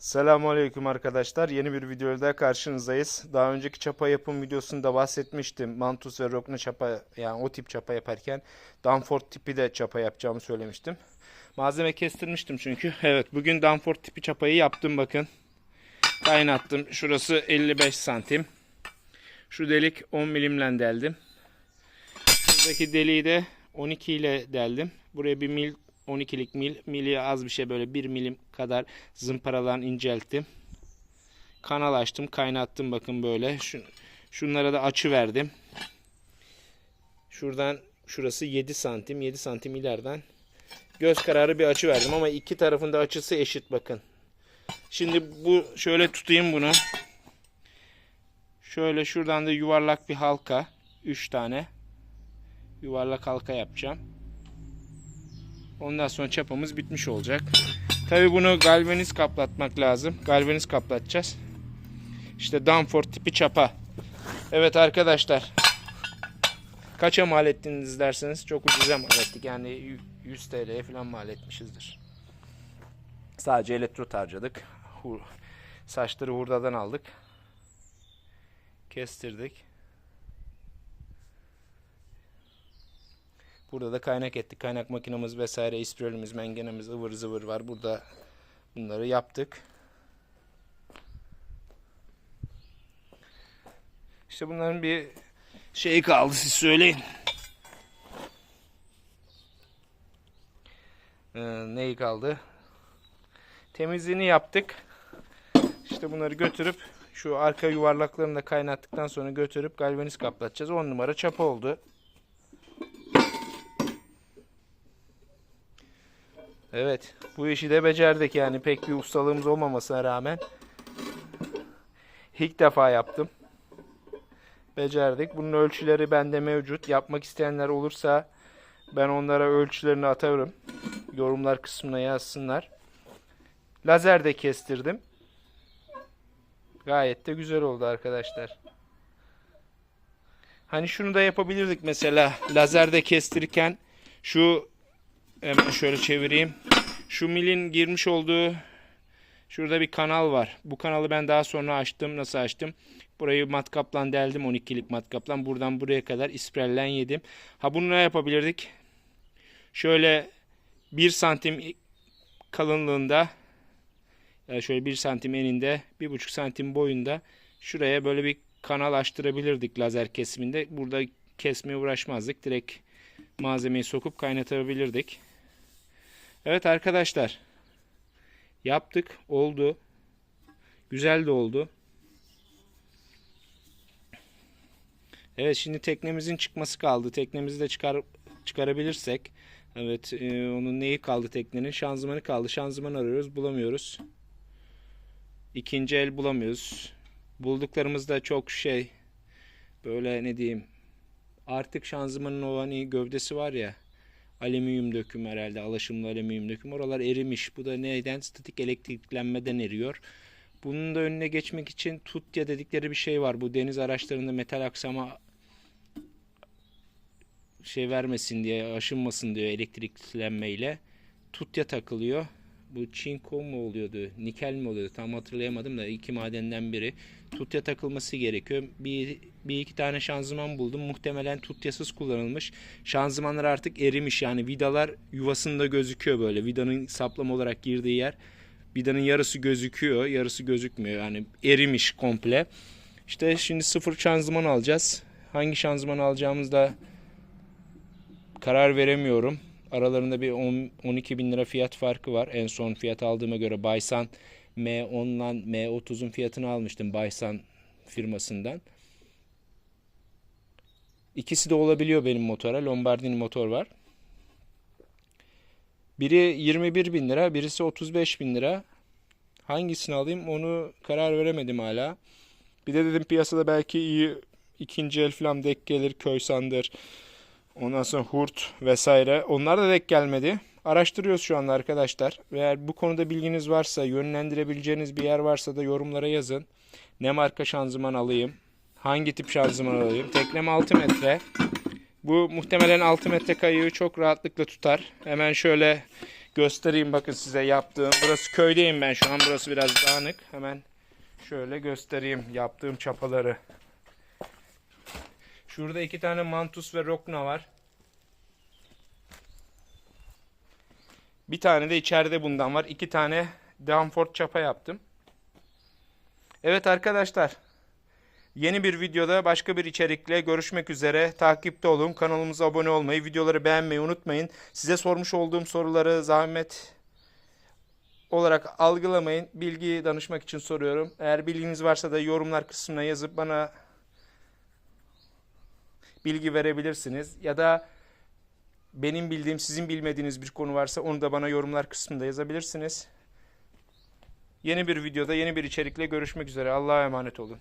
Selamünaleyküm arkadaşlar. Yeni bir videoda karşınızdayız. Daha önceki çapa yapım videosunda bahsetmiştim. Mantus ve Rokna çapa yani o tip çapa yaparken Danford tipi de çapa yapacağımı söylemiştim. Malzeme kestirmiştim çünkü. Evet bugün Danford tipi çapayı yaptım bakın. Kaynattım. Şurası 55 santim. Şu delik 10 milimle deldim. Şuradaki deliği de 12 ile deldim. Buraya bir mil 12'lik mil, miliye az bir şey böyle 1 milim kadar zımparalan incelttim. Kanal açtım, kaynattım bakın böyle. Şu, şunlara da açı verdim. Şuradan şurası 7 santim, 7 santim ileriden göz kararı bir açı verdim ama iki tarafında açısı eşit bakın. Şimdi bu şöyle tutayım bunu. Şöyle şuradan da yuvarlak bir halka, 3 tane yuvarlak halka yapacağım. Ondan sonra çapamız bitmiş olacak. Tabi bunu galvaniz kaplatmak lazım. Galvaniz kaplatacağız. İşte Danford tipi çapa. Evet arkadaşlar. Kaça mal ettiniz derseniz çok ucuza mal ettik. Yani 100 TL'ye falan mal etmişizdir. Sadece elektrot harcadık. Saçları hurdadan aldık. Kestirdik. Burada da kaynak ettik. Kaynak makinamız vesaire, ispirolümüz, mengenemiz, ıvır zıvır var. Burada bunları yaptık. İşte bunların bir şeyi kaldı siz söyleyin. Ee, neyi kaldı? Temizliğini yaptık. İşte bunları götürüp şu arka yuvarlaklarını da kaynattıktan sonra götürüp galvaniz kaplatacağız. 10 numara çapa oldu. Evet, bu işi de becerdik yani pek bir ustalığımız olmamasına rağmen. İlk defa yaptım. Becerdik. Bunun ölçüleri bende mevcut. Yapmak isteyenler olursa ben onlara ölçülerini atarım. Yorumlar kısmına yazsınlar. Lazer de kestirdim. Gayet de güzel oldu arkadaşlar. Hani şunu da yapabilirdik mesela lazerde kestirirken şu Hemen şöyle çevireyim. Şu milin girmiş olduğu şurada bir kanal var. Bu kanalı ben daha sonra açtım. Nasıl açtım? Burayı matkapla deldim 12'lik matkapla. Buradan buraya kadar isprellen yedim. Ha bunu ne yapabilirdik? Şöyle 1 santim kalınlığında şöyle 1 santim eninde 1,5 santim boyunda şuraya böyle bir kanal açtırabilirdik lazer kesiminde. Burada kesmeye uğraşmazdık. Direkt malzemeyi sokup kaynatabilirdik. Evet arkadaşlar. Yaptık. Oldu. Güzel de oldu. Evet şimdi teknemizin çıkması kaldı. Teknemizi de çıkar çıkarabilirsek. Evet e, onun neyi kaldı teknenin? Şanzımanı kaldı. Şanzıman arıyoruz. Bulamıyoruz. İkinci el bulamıyoruz. Bulduklarımız da çok şey böyle ne diyeyim artık şanzımanın o hani gövdesi var ya alüminyum döküm herhalde alaşımlı alüminyum döküm oralar erimiş. Bu da neyden? Statik elektriklenmeden eriyor. Bunun da önüne geçmek için tutya dedikleri bir şey var. Bu deniz araçlarında metal aksama şey vermesin diye aşınmasın diyor elektriklenmeyle. Tutya takılıyor. Bu çinko mu oluyordu? Nikel mi oluyordu? Tam hatırlayamadım da iki madenden biri. Tutya takılması gerekiyor. Bir, bir iki tane şanzıman buldum. Muhtemelen tutyasız kullanılmış. Şanzımanlar artık erimiş. Yani vidalar yuvasında gözüküyor böyle. Vidanın saplama olarak girdiği yer. Vidanın yarısı gözüküyor. Yarısı gözükmüyor. Yani erimiş komple. İşte şimdi sıfır şanzıman alacağız. Hangi şanzıman alacağımızda karar veremiyorum. Aralarında bir 10, 12 bin lira fiyat farkı var. En son fiyat aldığıma göre Baysan M10'dan M30'un fiyatını almıştım Baysan firmasından. İkisi de olabiliyor benim motora. Lombardini motor var. Biri 21 bin lira, birisi 35 bin lira. Hangisini alayım onu karar veremedim hala. Bir de dedim piyasada belki iyi ikinci el falan denk gelir. Köysandır. Ondan sonra hurt vesaire. Onlar da denk gelmedi. Araştırıyoruz şu anda arkadaşlar. Eğer bu konuda bilginiz varsa, yönlendirebileceğiniz bir yer varsa da yorumlara yazın. Ne marka şanzıman alayım? Hangi tip şanzıman alayım? Teknem 6 metre. Bu muhtemelen 6 metre kayığı çok rahatlıkla tutar. Hemen şöyle göstereyim bakın size yaptığım. Burası köydeyim ben şu an. Burası biraz dağınık. Hemen şöyle göstereyim yaptığım çapaları. Şurada iki tane mantus ve rokna var. Bir tane de içeride bundan var. İki tane Danford çapa yaptım. Evet arkadaşlar. Yeni bir videoda başka bir içerikle görüşmek üzere. Takipte olun. Kanalımıza abone olmayı, videoları beğenmeyi unutmayın. Size sormuş olduğum soruları zahmet olarak algılamayın. Bilgi danışmak için soruyorum. Eğer bilginiz varsa da yorumlar kısmına yazıp bana bilgi verebilirsiniz. Ya da benim bildiğim, sizin bilmediğiniz bir konu varsa onu da bana yorumlar kısmında yazabilirsiniz. Yeni bir videoda, yeni bir içerikle görüşmek üzere. Allah'a emanet olun.